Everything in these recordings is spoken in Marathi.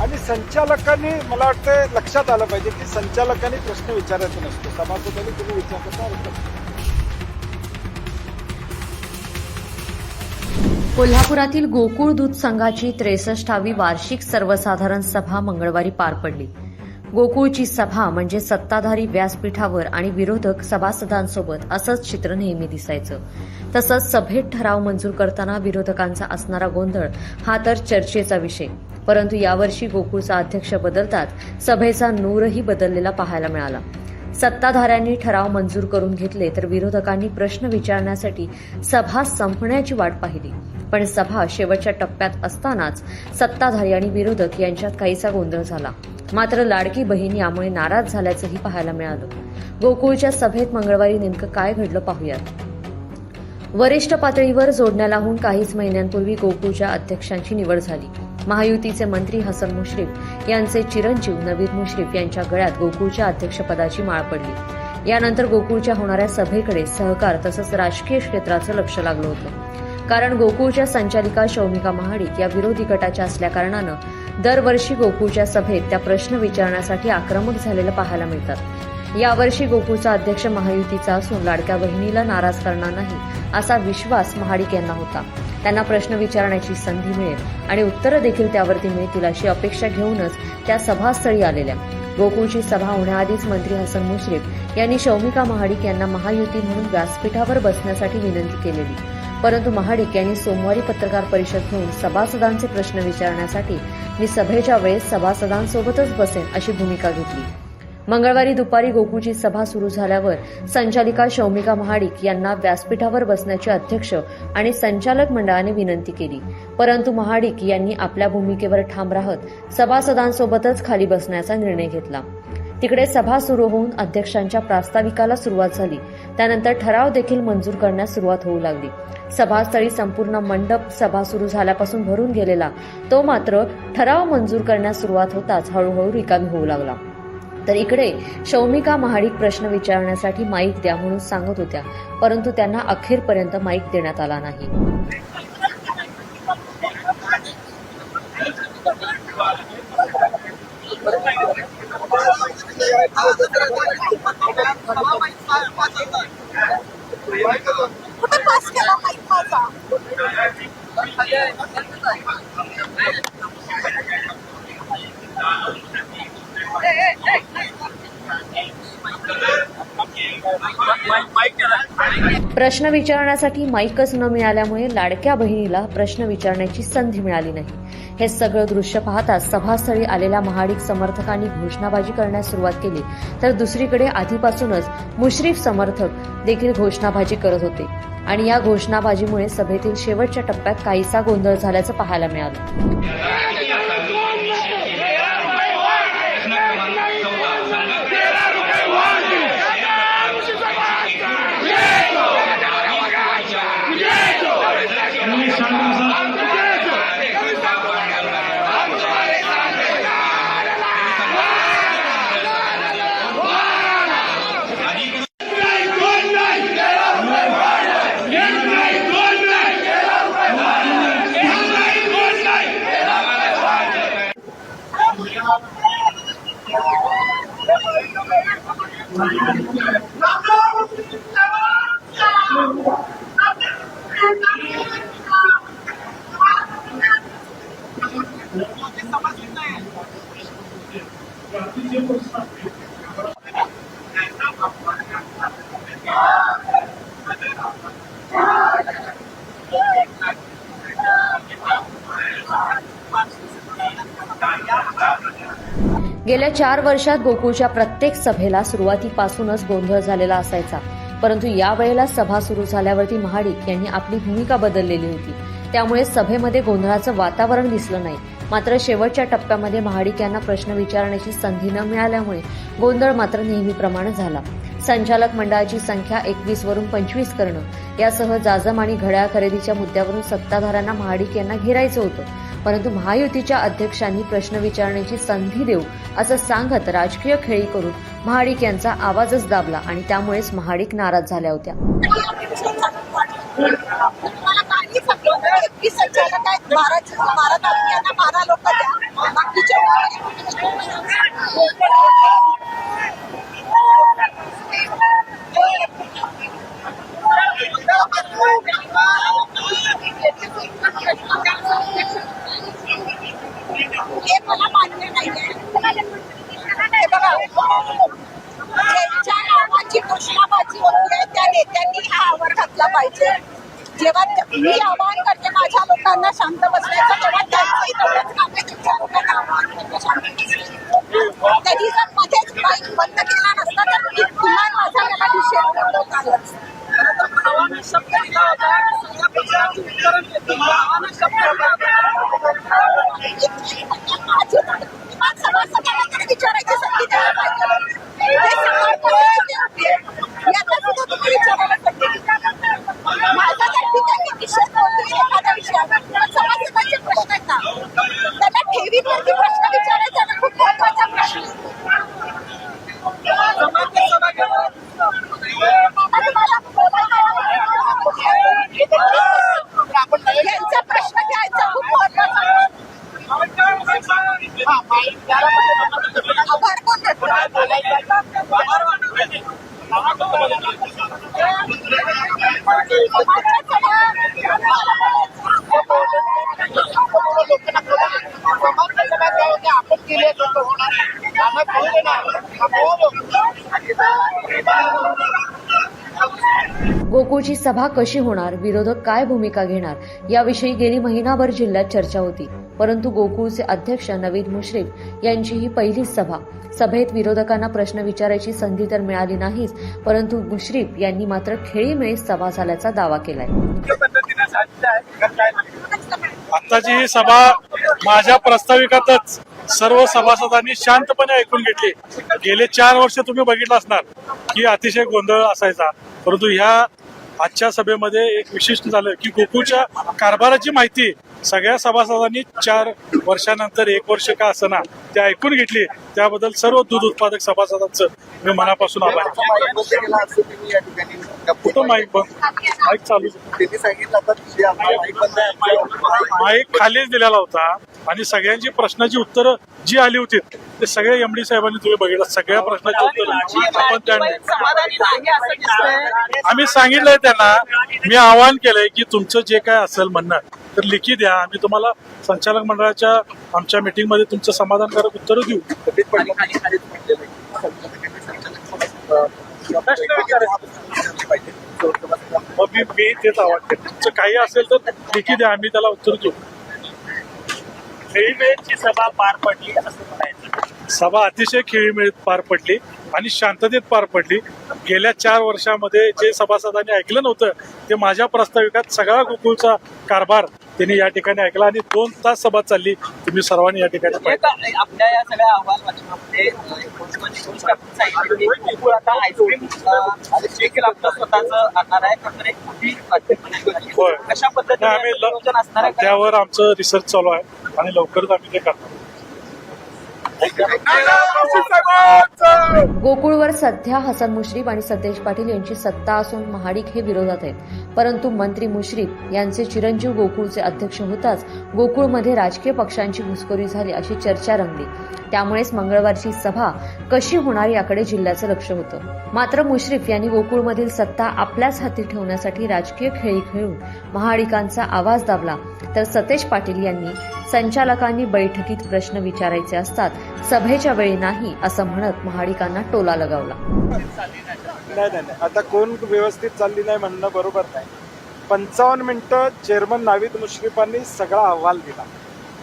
आणि संचालकांनी मला वाटतं लक्षात आलं पाहिजे की संचालकांनी प्रश्न विचारायचा नसतो. सभासदांनी तुम्ही विचारता कोल्हापुरातील गोकुळ दूध संघाची त्रेसष्टावी वार्षिक सर्वसाधारण सभा मंगळवारी पार पडली. गोकुळची सभा म्हणजे सत्ताधारी व्यासपीठावर आणि विरोधक सभासदांसोबत असंच चित्र नेहमी दिसायचं. तसंच सभेत ठराव मंजूर करताना विरोधकांचा असणारा गोंधळ हा तर चर्चेचा विषय. परंतु यावर्षी गोकुळचा अध्यक्ष बदलताच सभेचा नूरही बदललेला पाहायला मिळाला. सत्ताधाऱ्यांनी ठराव मंजूर करून घेतले तर विरोधकांनी प्रश्न विचारण्यासाठी सभा संपण्याची वाट पाहिली. पण सभा शेवटच्या टप्प्यात असतानाच सत्ताधारी आणि विरोधक यांच्यात काहीसा गोंधळ झाला. मात्र लाडकी बहीण यामुळे नाराज झाल्याचंही पाहायला मिळालं. गोकुळच्या सभेत मंगळवारी नेमकं काय घडलं पाहूयात. वरिष्ठ पातळीवर जोडण्यालाहून काहीच महिन्यांपूर्वी गोकुळच्या अध्यक्षांची निवड झाली. महायुतीचे मंत्री हसन मुश्रीफ यांचे चिरंजीव नवीद मुश्रीफ यांच्या गळ्यात गोकुळच्या अध्यक्षपदाची माळ पडली. यानंतर गोकुळच्या होणाऱ्या सभेकडे सहकार तसंच राजकीय क्षेत्राचं लक्ष लागलं होतं. कारण गोकुळच्या संचालिका शौमिका महाडिक या विरोधी गटाच्या असल्याकारणानं दरवर्षी गोकुळच्या सभेत त्या प्रश्न विचारण्यासाठी आक्रमक झालेलं पाहायला मिळतात. यावर्षी गोकुळचा अध्यक्ष महायुतीचा असून लाडक्या बहिणीला नाराज करणार नाही असा विश्वास महाडिक यांना होता. त्यांना प्रश्न विचारण्याची संधी मिळेल आणि उत्तरं देखील त्यावरती मिळतील अशी अपेक्षा घेऊनच त्या सभास्थळी आलेल्या. गोकुळची सभा होण्याआधीच मंत्री हसन मुश्रीफ यांनी शौमिका महाडिक यांना महायुती म्हणून व्यासपीठावर बसण्यासाठी विनंती केलेली. परंतु महाडिक यांनी सोमवारी पत्रकार परिषद घेऊन सभासदांचे प्रश्न विचारण्यासाठी मी सभेच्या वेळेस सभासदांसोबतच बसेन अशी भूमिका घेतली. मंगळवारी दुपारी गोकुळची सभा सुरू झाल्यावर संचालिका शौमिका महाडिक यांना व्यासपीठावर बसण्याचे अध्यक्ष आणि संचालक मंडळाने विनंती केली. परंतु महाडिक यांनी आपल्या भूमिकेवर ठाम राहत सभासदांसोबतच खाली बसण्याचा निर्णय घेतला. तिकडे सभा सुरू होऊन अध्यक्षांच्या प्रास्ताविकाला सुरुवात झाली. त्यानंतर ठराव देखील मंजूर करण्यास सुरुवात होऊ लागली. सभास्थळी संपूर्ण मंडप सभा सुरू झाल्यापासून भरून गेलेला तो मात्र ठराव मंजूर करण्यास सुरुवात होताच हळूहळू रिकामी होऊ लागला. तर इकडे शौमिका महाडिक प्रश्न विचारण्यासाठी माईक द्या म्हणून सांगत होत्या परंतु त्यांना अखेरपर्यंत माईक देण्यात आला नाही Hey, hey, hey माईक माझा प्रश्न विचारण्यासाठी माईकच न मिळाल्यामुळे लाडक्या बहिणीला प्रश्न विचारण्याची संधी मिळाली नाही. हे सगळं दृश्य पाहताच सभास्थळी आलेल्या महाडिक समर्थकांनी घोषणाबाजी करण्यास सुरुवात केली. तर दुसरीकडे आधीपासूनच मुश्रीफ समर्थक देखील घोषणाबाजी करत होते. आणि या घोषणाबाजीमुळे सभेतील शेवटच्या टप्प्यात काहीसा गोंधळ झाल्याचं पाहायला मिळालं. गेल्या चार वर्षात गोकुळच्या प्रत्येक सभेला सुरुवातीपासूनच गोंधळ झालेला असायचा. परंतु यावेळेला सभा सुरू झाल्यावरती महाडिक यांनी आपली भूमिका बदललेली होती. त्यामुळे सभेमध्ये गोंधळाचं वातावरण दिसलं नाही. मात्र शेवटच्या टप्प्यामध्ये महाडिक यांना प्रश्न विचारण्याची संधी न मिळाल्यामुळे गोंधळ मात्र नेहमीप्रमाणे झाला. संचालक मंडळाची संख्या एकवीस वरून पंचवीस करणं यासह जाजम आणि घड्याळ खरेदीच्या मुद्द्यावरून सत्ताधाऱ्यांना महाडिक यांना घेरायचं होतं. परंतु महायुतीच्या अध्यक्षांनी प्रश्न विचारण्याची संधी देऊ असं सांगत राजकीय खेळी करून महाडिक यांचा आवाजच दाबला आणि त्यामुळेच महाडिक नाराज झाल्या होत्या. बारा बारा लोक द्या बाकीचे हे मला मान्य नाहीये हे बघा ज्यांच्या नावाची घोषणाबाजी होती त्या नेत्यांनी हा आवर घातला पाहिजे जेव्हा ते- मी आवाहन करते माझ्या लोकांना शांत बसण्याचं तेव्हा त्यांचंही तेवढंच काम आहे त्यांच्या लोकांना आवाहन करणं शांत बसण्याचं. त्यांनी जर मध्येच माईक बंद केला नसता तर मी किमान माझा त्याला निषेध नव्हता झाला असता. माझी किमान सभासदांना तरी विचारायची संधी द्यायला पाहिजे. हे सगळं परिस्थिती होती. याचा सुद्धा तुम्ही विचारायला संधी दिली. माझा जर ठीक आहे की निषेध नव्हते एखाद्या विषयावर पण सभासदांचे प्रश्न आहेत ना त्यांना ठेवीवरती प्रश्न विचारायचा ना खूप महत्त्वाचा प्रश्न यांचा प्रश्न घ्यायचा खूप महत्त्वाचा आभार कोण आपण केले पुढची सभा कशी होणार? विरोधक काय भूमिका घेणार? याविषयी गेली महिनाभर जिल्ह्यात चर्चा होती. परंतु गोकुळचे अध्यक्ष नवीद मुश्रीफ यांची ही पहिलीच सभा. सभेत विरोधकांना प्रश्न विचारायची संधी तर मिळाली नाहीच परंतु मुश्रीफ यांनी मात्र खेळीमेळी सभा झाल्याचा दावा केलाय. आताची ही सभा माझ्या प्रस्ताविकातच सर्व सभासदांनी शांतपणे ऐकून घेतली. गेले चार वर्ष तुम्ही बघितलं असणार की अतिशय गोंधळ असायचा. परंतु ह्या आजच्या सभेमध्ये एक विशिष्ट झालं की गोकुळच्या कारभाराची माहिती सगळ्या सभासदांनी चार वर्षानंतर एक वर्ष का असना ते ऐकून घेतली. त्याबद्दल सर्व दूध उत्पादक सभासदांचं मी मनापासून आभार. कुठं माईक बंद? माईक चालू त्यांनी सांगितलं आता जे आपला माईक बंद आहे, माईक खालीच दिलेला होता. आणि सगळ्यांची प्रश्नाची उत्तरं जी आली होती ते सगळे एमडी साहेबांनी तुम्ही बघितलं. सगळ्या प्रश्नाची उत्तरं आपण त्यांनी आम्ही सांगितलंय त्यांना मी आवाहन केलंय की तुमचं जे काय असेल म्हणणं तर लिखी द्या. आम्ही तुम्हाला संचालक मंडळाच्या आमच्या मीटिंगमध्ये तुमचं समाधानकारक उत्तर देऊ. मग मी मी तेच केलं तुमचं काही असेल तर लिखी द्या आम्ही त्याला उत्तर देऊ. खेळीमेळची सभा पार पडली असं म्हणायचं. सभा अतिशय खेळीमेळीत पार पडली आणि शांततेत पार पडली. गेल्या चार वर्षामध्ये जे सभासदांनी ऐकलं नव्हतं ते माझ्या प्रस्ताविकात सगळा गोकुळचा कारभार त्यांनी या ठिकाणी ऐकला आणि दोन तास सभा चालली. तुम्ही सर्वांनी या ठिकाणी म्हणजे आपल्या या सगळ्या अहवाल वाचनामध्ये? त्यावर आमचं रिसर्च चालू आहे आणि लवकरच आम्ही ते करणार गोकुळवर सध्या हसन मुश्रीफ आणि सतेज पाटील यांची सत्ता असून महाडिक हे विरोधात आहेत. परंतु मंत्री मुश्रीफ यांचे चिरंजीव गोकुळचे अध्यक्ष होताच गोकुळमध्ये राजकीय पक्षांची घुसखोरी झाली अशी चर्चा रंगली. त्यामुळेच मंगळवारची सभा कशी होणार याकडे जिल्ह्याचं लक्ष होतं. मात्र मुश्रीफ यांनी गोकुळमधील सत्ता आपल्याच हाती ठेवण्यासाठी राजकीय खेळी खेळून महाडिकांचा आवाज दाबला. तर सतेज पाटील यांनी संचालकांनी बैठकीत प्रश्न विचारायचे असतात सभेच्या वेळी नाही असं म्हणत महाडिकांना टोला लगावला. नाही नाही आता कोण व्यवस्थित चालली नाही म्हणणं बरोबर नाही. पंचावन्न मिनटं चेअरमन नावीद मुश्रीफांनी सगळा अहवाल दिला.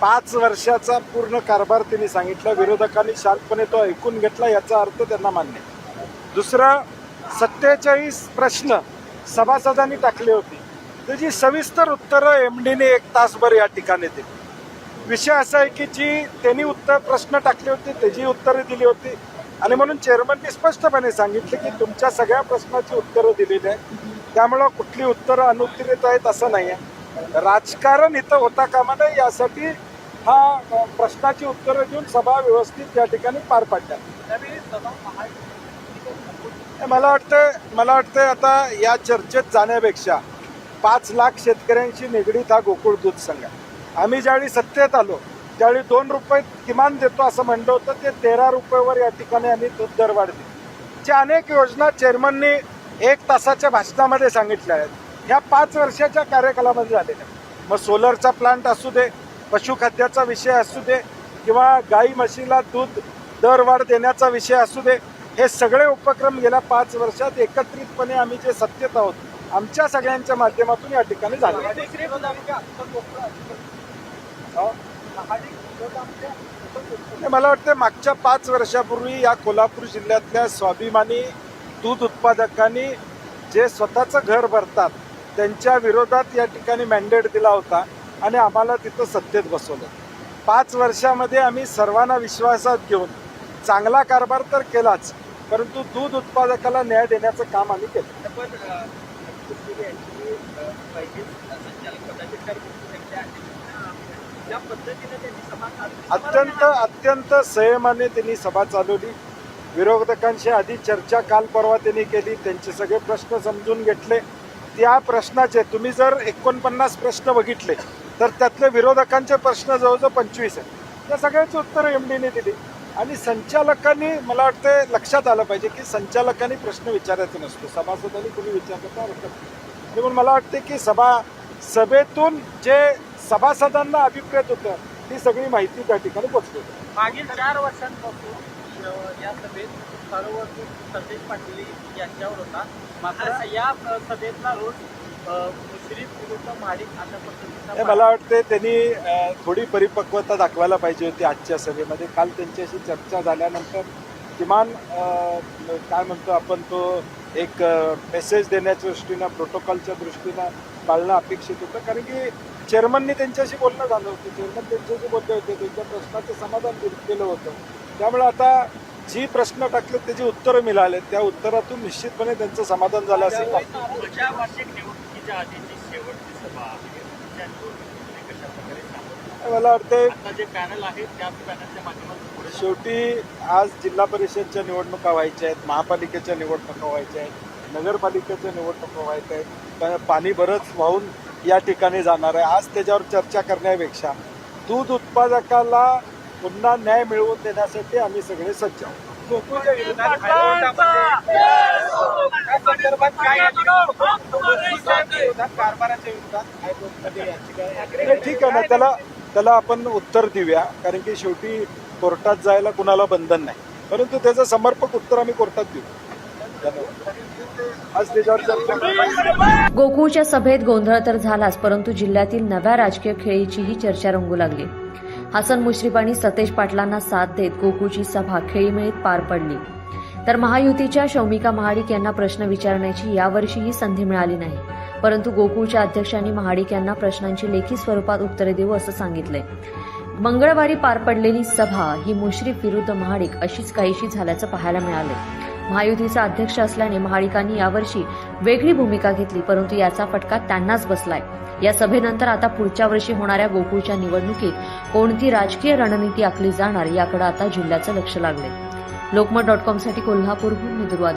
पाच वर्षाचा पूर्ण कारभार त्यांनी सांगितला. विरोधकांनी शांतपणे तो ऐकून घेतला याचा अर्थ त्यांना मान्य. दुसरं सत्तेचाळीस प्रश्न सभासदांनी टाकले होते. त्याची सविस्तर उत्तरं एम डीने एक तासभर या ठिकाणी दिली. विषय असा आहे की जी त्यांनी उत्तर प्रश्न टाकले होते त्याची उत्तरं दिली होती. आणि म्हणून चेअरमननी स्पष्टपणे सांगितले की तुमच्या सगळ्या प्रश्नाची उत्तरं दिलेली आहेत. त्यामुळं कुठली उत्तरं अनुत्तरित आहेत असं नाही आहे राजकारण इथं होता कामा नये यासाठी हा प्रश्नाची उत्तरं देऊन सभा व्यवस्थित या ठिकाणी पार पाडल्या मला वाटतं मला वाटतं आता या चर्चेत जाण्यापेक्षा पाच लाख शेतकऱ्यांशी निगडीत हा गोकुळ दूध संघ आम्ही ज्यावेळी सत्तेत आलो ज्यावेळी दोन रुपये किमान देतो असं म्हणलं होतं ते तेरा रुपयेवर या ठिकाणी आम्ही दूध दरवाढ दिली च्या अनेक योजना चेअरमननी एक तासाच्या भाषणामध्ये सांगितल्या आहेत ह्या पाच वर्षाच्या कार्यकालामध्ये झालेल्या मग सोलरचा प्लांट असू दे पशुखाद्याचा विषय असू दे किंवा गाई म्हशीला दूध दरवाढ देण्याचा विषय असू दे हे सगळे उपक्रम गेल्या पाच वर्षात एकत्रितपणे आम्ही जे सत्यत आहोत आमच्या सगळ्यांच्या माध्यमातून या ठिकाणी झाले हो. आणि मला वाटतं मागच्या पाच वर्षापूर्वी या कोल्हापूर जिल्ह्यातल्या स्वाभिमानी दूध उत्पादकांनी जे स्वतःचं घर भरतात त्यांच्या विरोधात या ठिकाणी मॅन्डेट दिला होता आणि आम्हाला तिथं सत्तेत बसवलं. पाच वर्षामध्ये आम्ही सर्वांना विश्वासात घेऊन चांगला कारभार तर केलाच परंतु दूध उत्पादकाला न्याय देण्याचं काम आम्ही केलं. पण अत्यंत अत्यंत संयमाने त्यांनी सभा चालवली. विरोधकांशी आधी चर्चा काल परवा त्यांनी केली. त्यांचे सगळे प्रश्न समजून घेतले. त्या प्रश्नाचे तुम्ही जर एकोणपन्नास प्रश्न बघितले तर त्यातले विरोधकांचे प्रश्न जवळजवळ पंचवीस आहेत. त्या सगळ्याची उत्तरं एम डीने दिली. आणि संचालकांनी मला वाटतं लक्षात आलं पाहिजे की संचालकांनी प्रश्न विचारायचा नसतो. सभासदांनी तुम्ही विचारलं तर हरकत नाही. म्हणून मला वाटते की सभा सभेतून जे सभासदांना अभिप्रेत होतं ती सगळी माहिती त्या ठिकाणी पोचली मागील चार वर्षांपासून या सभेत सर्व संदेश पाटील यांच्यावर होता. मात्र या सभेतला रोज मला वाटते त्यांनी थोडी परिपक्वता दाखवायला पाहिजे होती आजच्या सभेमध्ये. काल त्यांच्याशी चर्चा झाल्यानंतर किमान काय म्हणतो आपण तो एक मेसेज देण्याच्या दृष्टीनं प्रोटोकॉलच्या दृष्टीनं पाळणं अपेक्षित होतं. कारण की चेअरमननी त्यांच्याशी बोलणं झालं होतं. चेअरमन त्यांच्याशी बोलले होते. त्यांच्या प्रश्नाचं समाधान केलं होतं. त्यामुळे आता जी प्रश्न टाकले त्याची उत्तरं मिळाले त्या उत्तरातून निश्चितपणे त्यांचं समाधान झालं असेल. मला वाटते शेवटी आज जिल्हा परिषदच्या निवडणुका व्हायच्या आहेत महापालिकेच्या निवडणुका व्हायच्या आहेत नगरपालिकेच्या निवडणुका व्हायच्या आहेत. पण पाणी बरंच वाहून या ठिकाणी जाणार आहे. आज त्याच्यावर चर्चा करण्यापेक्षा दूध उत्पादकाला पुन्हा न्याय मिळवून देण्यासाठी आम्ही सगळे सज्ज आहोत. गोकुळच्या विरोधात कारभाराच्या विरोधात नाही, ठीक आहे ना त्याला त्याला आपण उत्तर देऊया कारण की शेवटी कोर्टात जायला कुणाला बंधन नाही. परंतु त्याचं समर्पक उत्तर आम्ही कोर्टात देऊ. धन्यवाद. आज त्याच्यावर चर्चा गोकुळच्या सभेत गोंधळ तर झालाच परंतु जिल्ह्यातील नव्या राजकीय खेळीचीही चर्चा रंगू लागली. हसन मुश्रीफ आणि सतेज पाटलांना साथ देत गोकुळची सभा खेळीमेळीत पार पडली. तर महायुतीच्या शौमिका महाडिक यांना प्रश्न विचारण्याची यावर्षीही संधी मिळाली नाही. परंतु गोकुळच्या अध्यक्षांनी महाडिक यांना प्रश्नांची लेखी स्वरूपात उत्तरे देऊ असं सांगितलंय. मंगळवारी पार पडलेली सभा ही मुश्रीफ विरुद्ध महाडिक अशीच काहीशी झाल्याचं पाहायला मिळालं महायुतीचा अध्यक्ष असल्याने महाडिकांनी यावर्षी वेगळी भूमिका घेतली परंतु याचा फटका त्यांनाच बसलाय. या सभेनंतर आता पुढच्या वर्षी होणाऱ्या गोकुळच्या निवडणुकीत कोणती राजकीय रणनीती आखली जाणार याकडे आता जिल्ह्याचं लक्ष लागले लोकमत डॉट कॉमसाठी कोल्हापूरहून मी दुर्वा